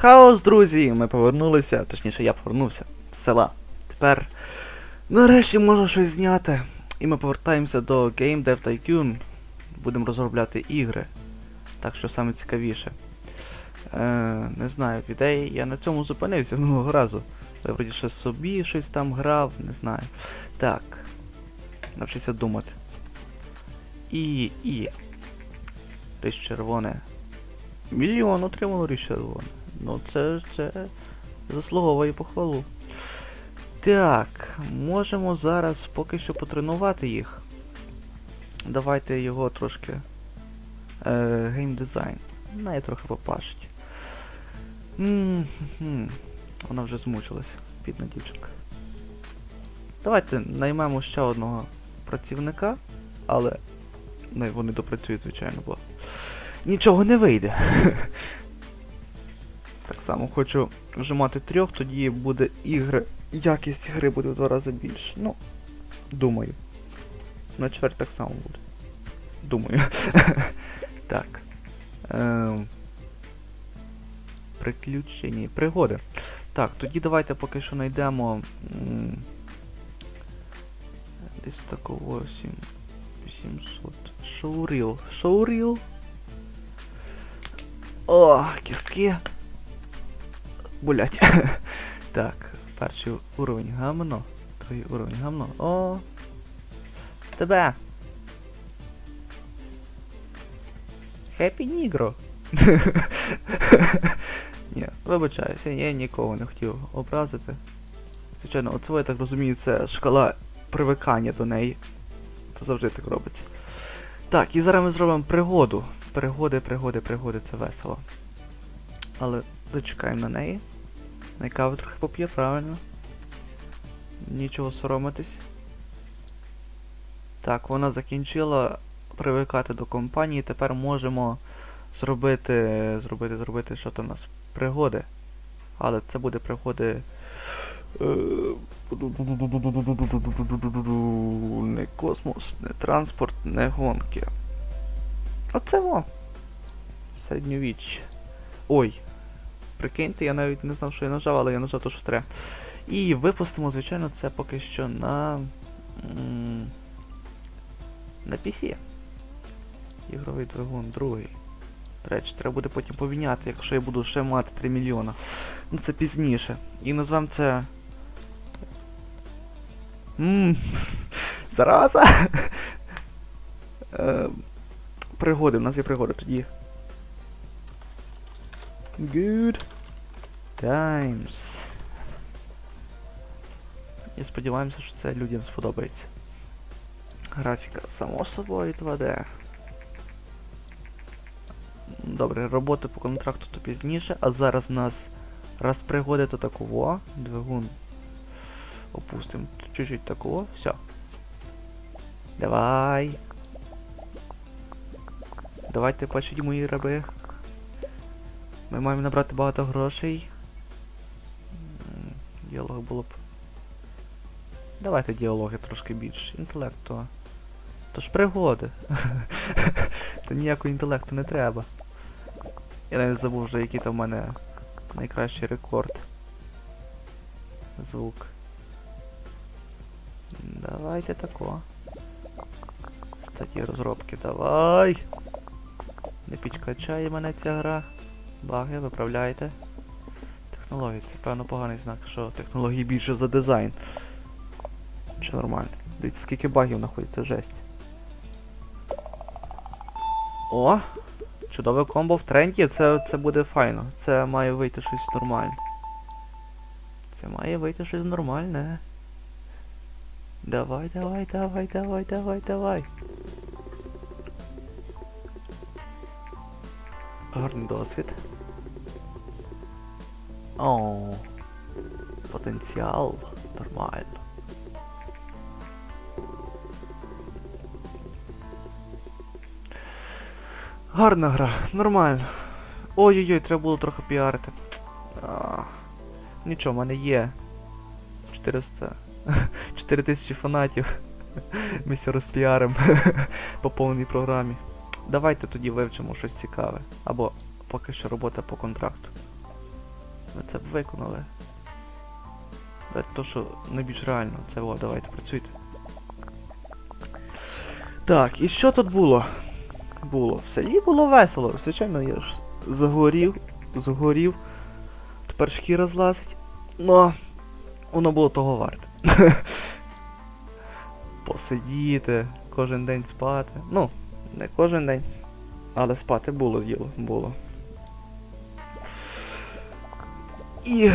Хаос, друзі! Ми повернулися, точніше, я повернувся з села. Тепер нарешті можна щось зняти. І ми повертаємося до Game Dev Tycoon. Будемо розробляти ігри. Так що саме цікавіше. Е, не знаю, в ідеї я на цьому зупинився минулого разу. Я вроді ще собі щось там грав, не знаю. Так. Навчився думати. І. і. Річ червоне. Мільйон отримало річ червоне. Ну це, це заслуговує похвалу. Так, можемо зараз поки що потренувати їх. Давайте його трошки. Е, геймдизайн. Най трохи попашить. Вона вже змучилась, бідна дівчинка. Давайте наймемо ще одного працівника, але не, вони допрацюють, звичайно, бо нічого не вийде. Само хочу вже мати трьох, тоді буде ігри. Якість гри буде в два рази більше. Ну, думаю. На чверть так само буде. Думаю. так. Ем... Приключення. Пригоди. Так, тоді давайте поки що знайдемо. Десь такого 7. 800. Шоуріл. Шоуріл. О, кістки. Булять. так, перший уровень гамно. Другий уровень гамно. О. Тебе. Хеппі Нігро. Ні, вибачаюся, я нікого не хотів образити. Звичайно, оце я так розумію, це шкала привикання до неї. Це завжди так робиться. Так, і зараз ми зробимо пригоду. Пригоди, пригоди, пригоди, це весело. Але зачекаємо на неї. Найкави трохи поп'є, правильно. Нічого соромитись. Так, вона закінчила привикати до компанії. Тепер можемо зробити. зробити, зробити, що там у нас? Пригоди. Але це буде пригоди. е, Не космос, не транспорт, не гонки. Оце во. Середньовіч. Ой. Прикиньте, я навіть не знав, що я нажав, але я нажав то, що треба. І випустимо, звичайно, це поки що на. На PC. Ігровий двигун другий. Речі, треба буде потім поміняти, якщо я буду ще мати 3 мільйона. Ну це пізніше. І назвам це. Ммм. Зараза! Е, Пригоди, в нас є пригоди тоді. Good times. І сподіваємося, що це людям сподобається. Графіка, само собою 2D. Добре, роботи по контракту то пізніше, а зараз у нас раз пригоди, то такого. Двигун. Опустимо чуть-чуть такого. Все. Давай. Давайте почуть мої раби. Ми маємо набрати багато грошей. Діалог було б. Давайте діалоги трошки більше. Інтелекту. То ж пригоди. То ніякого інтелекту не треба. Я навіть забув вже, який там в мене найкращий рекорд. Звук. Давайте тако. Статті розробки, давай! Не підкачає мене ця гра. Баги, виправляйте. Технології, це певно поганий знак, що технології більше за дизайн. Ще нормально. Дивіться, скільки багів знаходиться, жесть. О! Чудове комбо в тренді, це, це буде файно. Це має вийти щось нормальне. Це має вийти щось нормальне. Давай, давай, давай, давай, давай, давай. Гарний досвід. О, потенціал нормально. Гарна гра, нормально. Ой-ой-ой, треба було трохи піарити. А, нічого, в мене є 400. 4000 фанатів. Ми все розпіаримо по повній програмі. Давайте тоді вивчимо щось цікаве. Або поки що робота по контракту. Ви це б виконали. Давайте то, що найбільш реально. Це о, давайте працюйте. Так, і що тут було? Було. В селі було весело. Звичайно, я ж загорів, згорів. Тепер шкіра злазить. Но воно було того варте. Посидіти, кожен день спати. Ну, не кожен день. Але спати було діло, було. І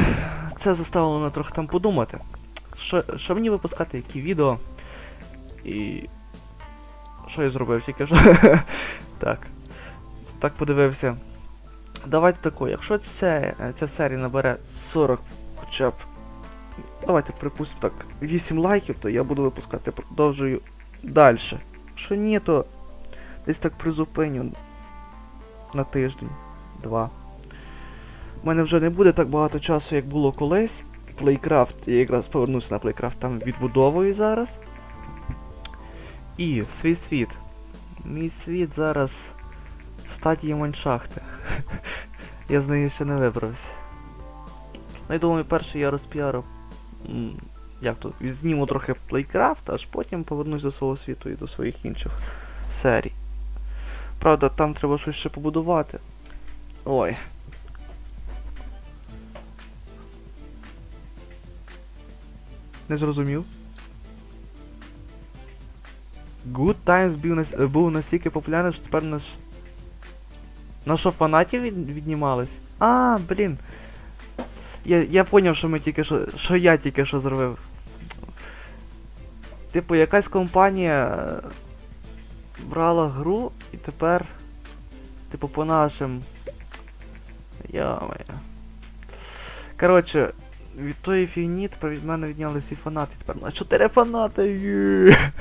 це заставило мене трохи там подумати. Що, що мені випускати, які відео. І. Що я зробив тільки що? так. Так подивився. Давайте тако, якщо це, ця серія набере 40 хоча б. Давайте припустимо так, 8 лайків, то я буду випускати, продовжую далі. Що ні, то десь так призупиню на тиждень, два. У мене вже не буде так багато часу, як було колись. Playcraft, я якраз повернуся на Playcraft, там відбудовую зараз. І свій світ. Мій світ зараз в стадії Майншахти. я з неї ще не вибрався. Ну, я думаю, перший я розпіарив. Як то? Зніму трохи Playcraft, аж потім повернусь до свого світу і до своїх інших серій. Правда, там треба щось ще побудувати. Ой. Не зрозумів. Good Times був, нас... був настільки популярний, що тепер наш. На що фанатів від... віднімались? А, блін. Я, я поняв, що ми тільки що. Що я тільки що зробив. Типу, якась компанія брала гру і тепер. Типу, по нашим. Я-моє. Коротше, від тої фігні тепер від мене відняли всі фанати. Тепер на 4 фанати. Є.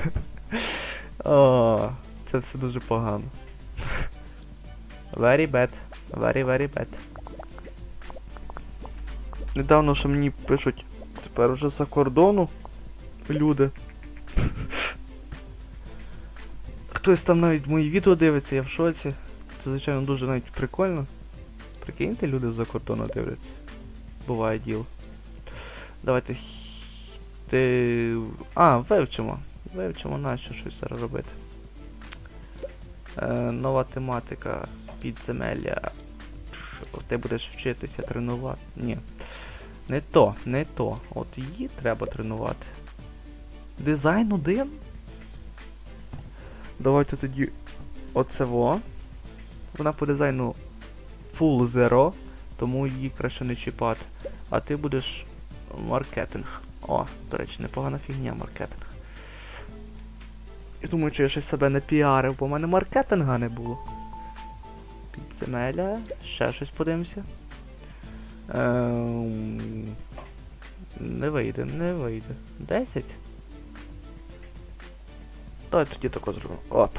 О, це все дуже погано. Very bad. Very, very bad. Недавно що мені пишуть тепер вже за кордону люди. Хтось там навіть мої відео дивиться, я в шоці. Це, звичайно, дуже навіть прикольно. Прикиньте, люди з-за кордону дивляться. Буває діло. Давайте. Ти. А, вивчимо. Вивчимо нащо щось зараз робити. Е, нова тематика. Підземелля. Ти будеш вчитися тренувати. Ні. Не то, не то. От її треба тренувати. Дизайн один. Давайте тоді оце во. Вона по дизайну full zero, тому її краще не чіпати. А ти будеш маркетинг. О, до речі, непогана фігня маркетинг. Я думаю, що я щось себе не піарив, бо в мене маркетинга не було. Підземелля, ще щось подивимося. Ем... Не вийде, не вийде. 10? Давай тоді тако зробимо. Оп.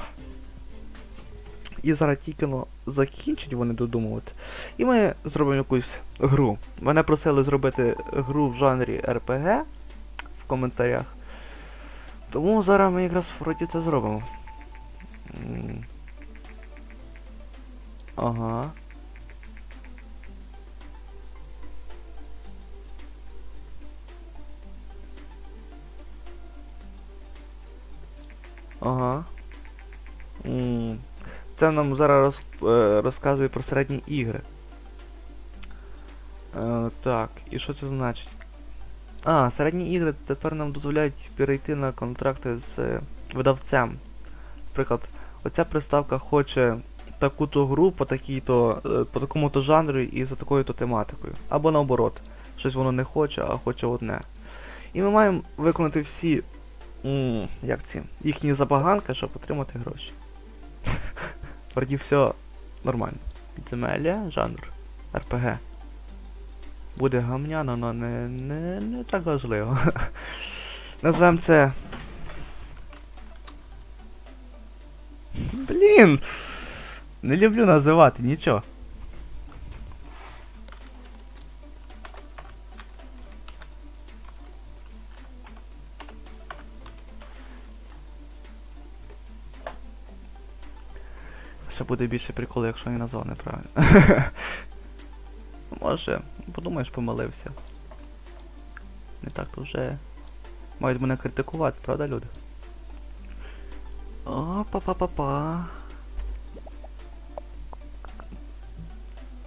І зараз тільки ну, закінчать вони додумувати. І ми зробимо якусь гру. Мене просили зробити гру в жанрі RPG в коментарях. Тому зараз ми якраз вроді це зробимо. Ага. Ага. Це нам зараз е, розказує про середні ігри. Е, так, і що це значить? А, середні ігри тепер нам дозволяють перейти на контракти з е, видавцем. Наприклад, оця приставка хоче таку-то гру по такій-то, по такому-то жанру і за такою-то тематикою. Або наоборот, щось воно не хоче, а хоче одне. І ми маємо виконати всі м, як ці, їхні забаганки, щоб отримати гроші. Вроді все нормально. Підземелля, жанр. РПГ. Буде гамняно, але не, не, не так важливо. Назвемо це. Блін! Не люблю називати, нічого. Ще буде більше приколу, якщо я назвав неправильно. Може, подумаєш, помилився. Не так то вже. Мають мене критикувати, правда, люди? О, па-па-па-па.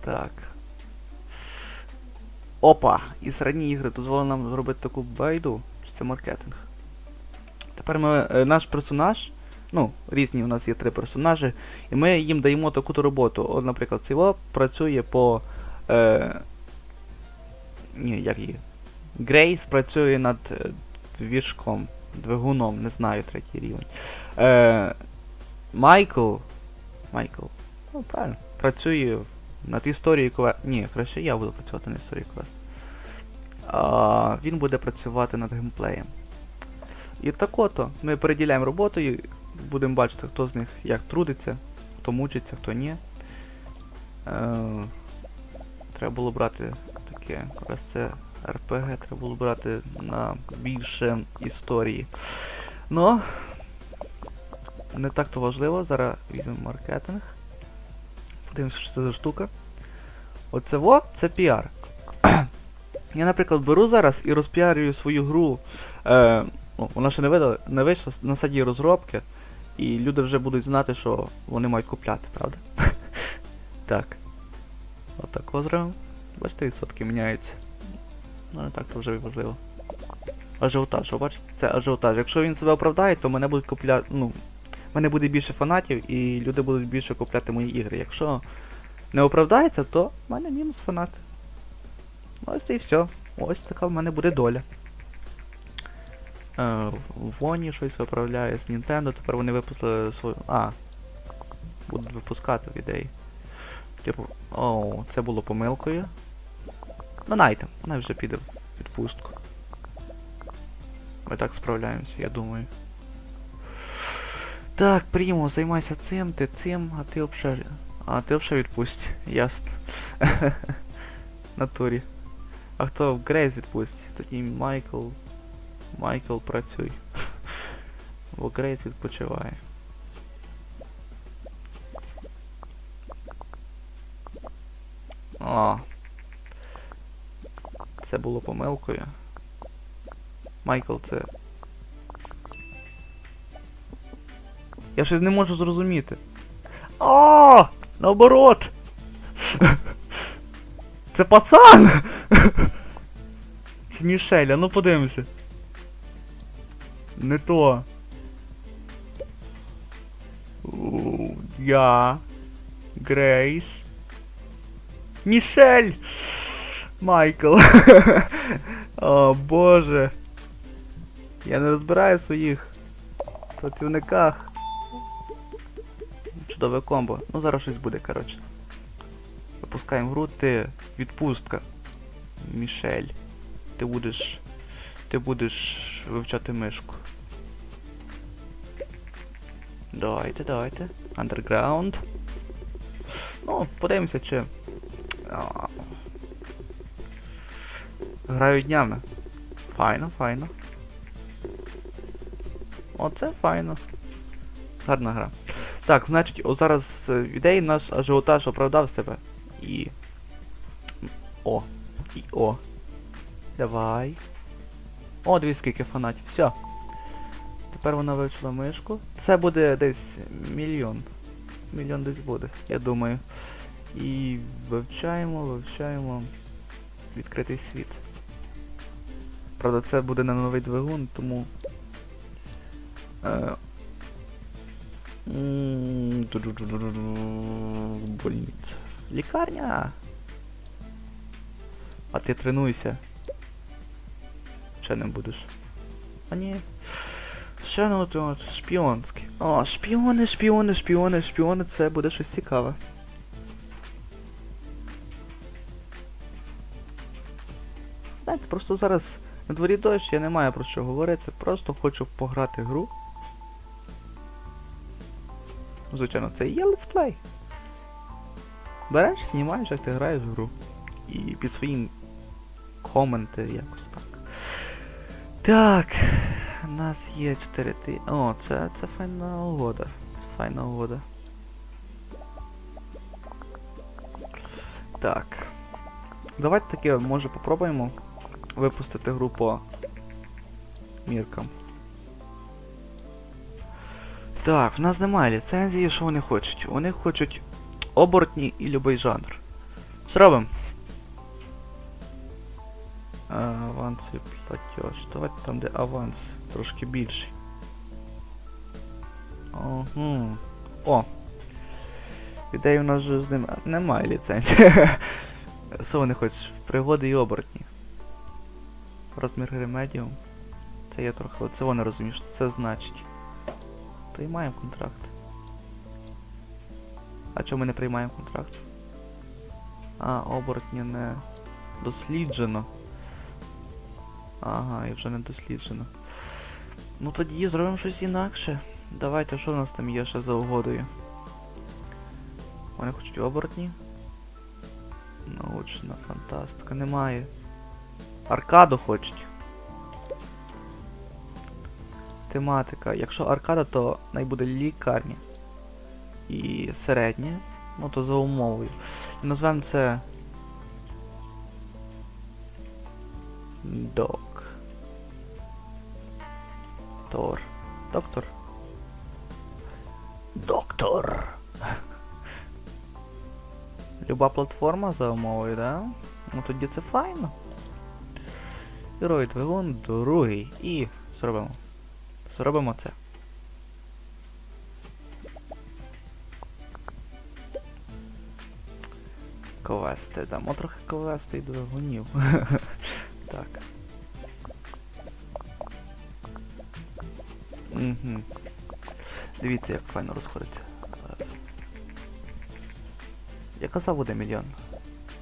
Так. Опа! І середні ігри дозволили нам зробити таку байду, це маркетинг. Тепер ми, е, наш персонаж, ну, різні у нас є три персонажі, і ми їм даємо таку-то роботу. От, наприклад, цей працює по. Е, ні, як її? Грейс працює над е, двіжком, двигуном, не знаю, третій рівень. Е, Майкл. Майкл. Ну, правильно. Працює над історією квест. Ні, краще я буду працювати над історією квест. Він буде працювати над геймплеєм. І так ото, ми переділяємо роботу будемо бачити, хто з них як трудиться, хто мучиться, хто ні. Е, треба було брати таке, раз це РПГ, треба було брати на більше історії. Ну, не так то важливо, зараз візьмемо маркетинг. Подивимося, що це за штука. Оце во, це піар. Я, наприклад, беру зараз і розпіарюю свою гру. Е, ну, вона ще не, видала, не вийшла на стадії розробки, і люди вже будуть знати, що вони мають купляти, правда? так. Отак озеро. Бачите, відсотки міняються. Ну не так то вже важливо. Ажіотаж, бачите, це ажіотаж. Якщо він себе оправдає, то мене будуть купляти. Ну, мене буде більше фанатів і люди будуть більше купляти мої ігри. Якщо не оправдається, то в мене мінус фанати. Ось і все. Ось така в мене буде доля. Е, в Воні щось виправляє з Nintendo, тепер вони випустили свою. А. Будуть випускати в ідеї. Типу, оу, це було помилкою. Ну найте, вона вже піде в відпустку. Ми так справляємося, я думаю. Так, Прімо, займайся цим, ти цим, а ти взагалі. А, ти взагалі відпусть, ясно. Натурі. А хто в Грейс відпустить? Тоді Майкл. Майкл працюй. Бо Грейс відпочиває. О. Це було помилкою. Майкл, це. Я щось не можу зрозуміти. А! Наоборот! Це пацан! Це Мішель, ну подивимося. Не то. Я. Грейс. Мішель! Майкл. О боже. Я не розбираю своїх працівниках. Чудове комбо. Ну зараз щось буде, коротше. Випускаємо гру, ти відпустка. Мішель. Ти будеш. Ти будеш вивчати мишку. Давайте, давайте. Underground. Ну, подивимося, чи. А. Граю днями. Файно, файно. Оце файно. Гарна гра. Так, значить, о, зараз е, ідеї наш ажіотаж оправдав себе. І. О. І о. Давай. О, дивись, скільки фанатів. Все. Тепер вона вивчила мишку. Це буде десь мільйон. Мільйон десь буде, я думаю. І вивчаємо, вивчаємо відкритий світ. Правда, це буде на новий двигун, тому. Е, Больниця. Лікарня. А ти тренуйся. Ще не будеш. А ні. Ще не от, от шпіонський. О, шпіони, шпіони, шпіони, шпіони, це буде щось цікаве. Знаєте, просто зараз на дворі дощ, я не маю про що говорити, просто хочу пограти гру. Ну, Звичайно, це і є летсплей. Береш, знімаєш, як ти граєш в гру. І під своїм коменти якось так. Так. У нас є 4 ти. О, це, це файна угода. Це файна угода. Так. Давайте таке, може, попробуємо випустити гру по міркам. Так, в нас немає ліцензії, що вони хочуть? Вони хочуть оборотні і любий жанр. Зробимо. Аванс і платеж. Давайте там, де аванс трошки більший. Ого. О. Ідеї у нас же з ним немає ліцензії. Що вони хочуть? Пригоди і оборотні. Розмір гри медіум. Це я трохи. Оце вони розумію, що це значить. Приймаємо контракт. А чому ми не приймаємо контракт? А, оборотні не досліджено. Ага, і вже не досліджено. Ну тоді зробимо щось інакше. Давайте, що в нас там є ще за угодою? Вони хочуть оборотні. Научна фантастика. Немає. Аркаду хочуть. Тематика. Якщо аркада, то най буде лікарня. І середнє. Ну то за умовою. І назвемо це. Док. Тор. Доктор. Доктор. Люба платформа за умовою, да? Ну тоді це файно. Герой двигун другий. І зробимо. Зробимо це. Квести. Дамо трохи квесту і двигунів. Угу. Дивіться, як файно розходиться. Я казав буде мільйон.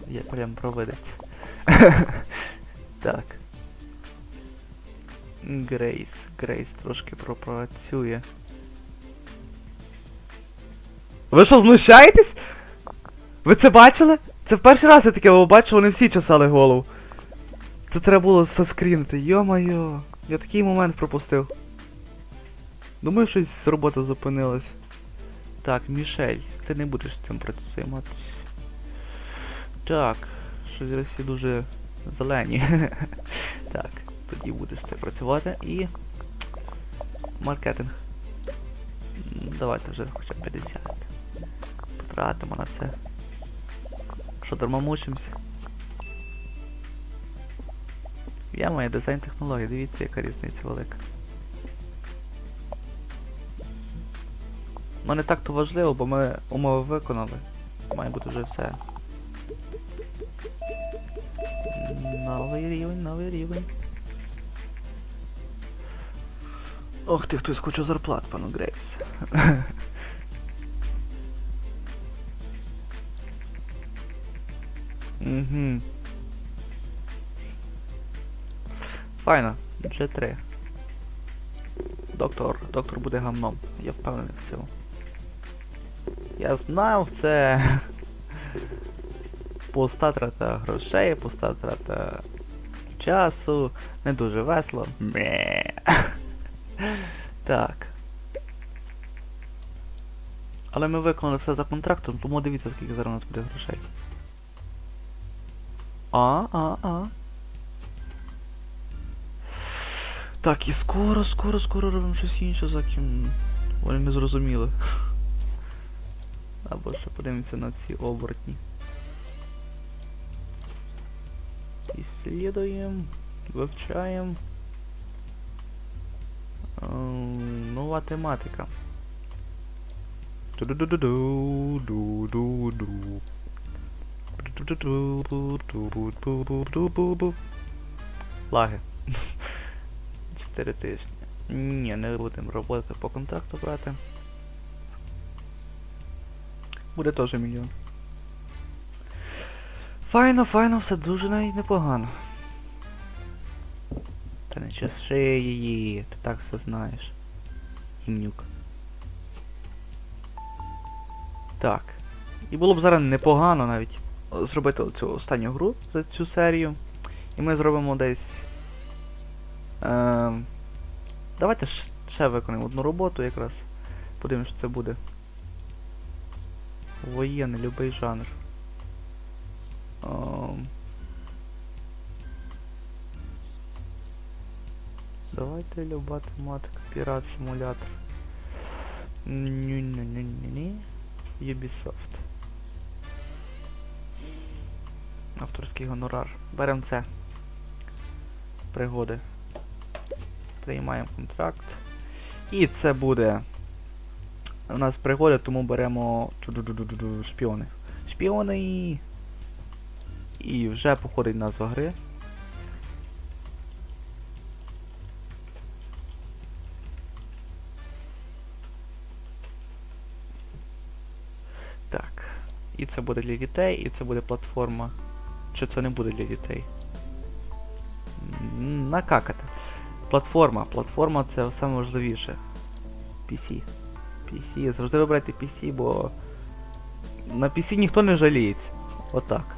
Я прям провидець. так. Грейс. Грейс трошки пропрацює. Ви що, знущаєтесь? Ви це бачили? Це в перший раз я таке бачу, вони всі чесали голову. Це треба було заскрінити, йо-моє. Я такий момент пропустив. Думаю, щось робота зупинилась. Так, Мішель, ти не будеш цим працюватися. Так, щось всі дуже зелені. так, тоді будеш ти працювати і. Маркетинг. Давайте вже хоча б 50. Потратимо на це. Що дарма мучимось? Я маю дизайн технологій, дивіться, яка різниця велика. Ну не так то важливо, бо ми умови виконали. Має бути вже все. Новий рівень, новий рівень. Ох ти, хтось хоче зарплат, пану Грейс. Угу. Файно, G3. Доктор, доктор буде гамном. Я впевнений в цьому. Я знав це. Пуста трата грошей, пуста трата часу. Не дуже весело. Ме. Так. Але ми виконали все за контрактом, тому дивіться, скільки зараз у нас буде грошей. А, а, а. Так, і скоро, скоро, скоро робимо щось інше, за ким вони не зрозуміли. Або ще подивимося на ці оборотні. Ісслідуємо, вивчаємо. Е, нова тематика. Лаги. 4 тижні. Ні, не будемо роботи по контакту брати. Буде теж мільйон. Файно, файно, все дуже навіть непогано. Та не чеши її, ти так все знаєш. Гімнюк. Так. І було б зараз непогано навіть зробити цю останню гру за цю серію. І ми зробимо десь. Ем, давайте ще виконаємо одну роботу якраз. Подивимось, що це буде воєнний, любий жанр. Um, давайте люба тематика, пірат симулятор. Ню-ню-ню-ню-ню. Ubisoft. Авторський гонорар. Беремо це. Пригоди. Приймаємо контракт. І це буде... У нас пригоди, тому беремо шпіони. Шпіони! І вже походить назва гри. Так. І це буде для дітей, і це буде платформа. Чи це не буде для дітей? Накакати. Платформа. Платформа це саме важливіше. PC. PC. Завжди вибирайте PC, бо на PC ніхто не жаліється. Отак.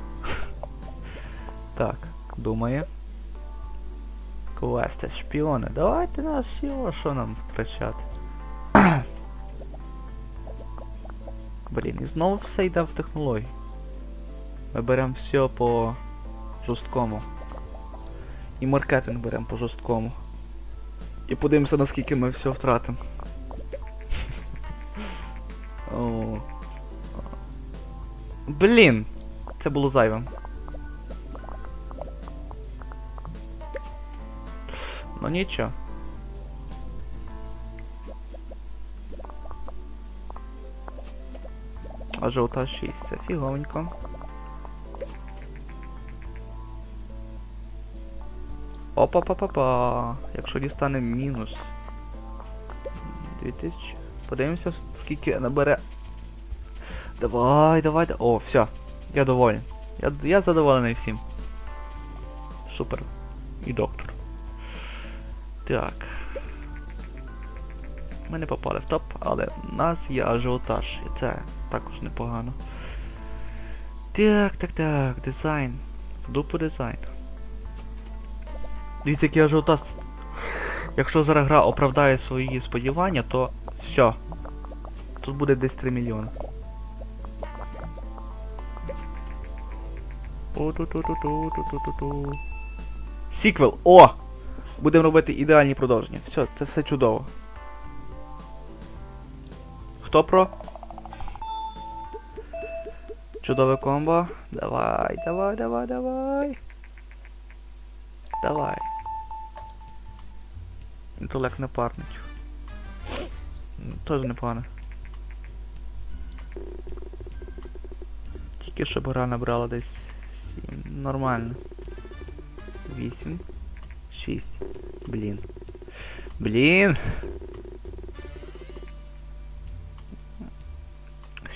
Так, думає. Квести, шпіони. Давайте на все, що нам втрачати. Блін, і знову все йде в технології. Ми беремо все по жорсткому. І маркетинг беремо по жорсткому. І подивимося, наскільки ми все втратимо. Блін! Це було зайвим. Ну нічого. А жовта 6, це фіговенько. Опа-па-па-па. Якщо дістане мінус. 2000. Подивимося, скільки набере. Давай, давай, да- О, все. Я доволен. Я, я задоволений всім. Супер. І доктор. Так. Ми не попали в топ, але в нас є ажіотаж. І це також непогано. Так, так, так, дизайн. Вду по дизайн. Дивіться, який ажіотаж. Якщо зараз гра оправдає свої сподівання, то все. Тут буде десь 3 мільйони. Сіквел! О! Будемо робити ідеальні продовження. Все, це все чудово. Хто про? Чудове комбо. Давай, давай, давай, давай. Давай. Інтелект напарників. М, Теж непогано. Тільки щоб гра набрала десь 7. Нормально. 8. 6. Блін. Блін.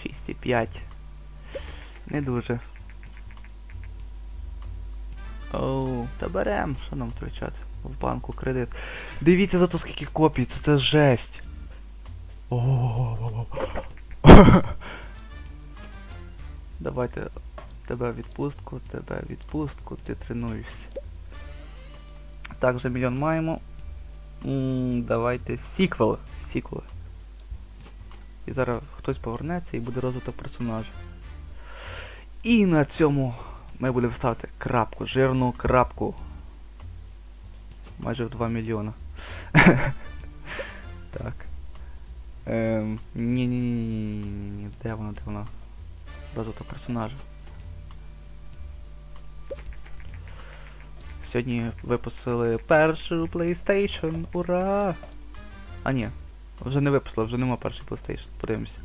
6,5. Не дуже. Оу, та берем, що нам втрачати? В банку кредит. Дивіться за то скільки копій, це, це жесть. Давайте тебе відпустку, тебе відпустку, ти тренуєшся. Так, вже мільйон маємо. М, давайте сіквел. Сіквел. І зараз хтось повернеться і буде розвиток персонажа. І на цьому ми будемо ставити крапку, жирну крапку. Майже в 2 мільйона. так. Ем, ні-ні-ні-ні-ні-ні. Де вона, де вона? Розвиток персонажа. Сьогодні випустили першу PlayStation. Ура! А ні, вже не випустили, вже нема першої PlayStation. Подивимося.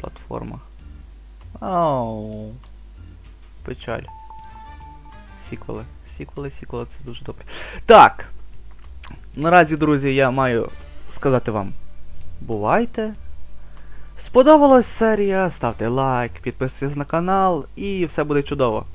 Платформа. Ау. Печаль. Сіквели. Сіквели, сіквели, це дуже добре. Так. Наразі, друзі, я маю сказати вам. Бувайте. Сподобалась серія, ставте лайк, підписуйтесь на канал і все буде чудово.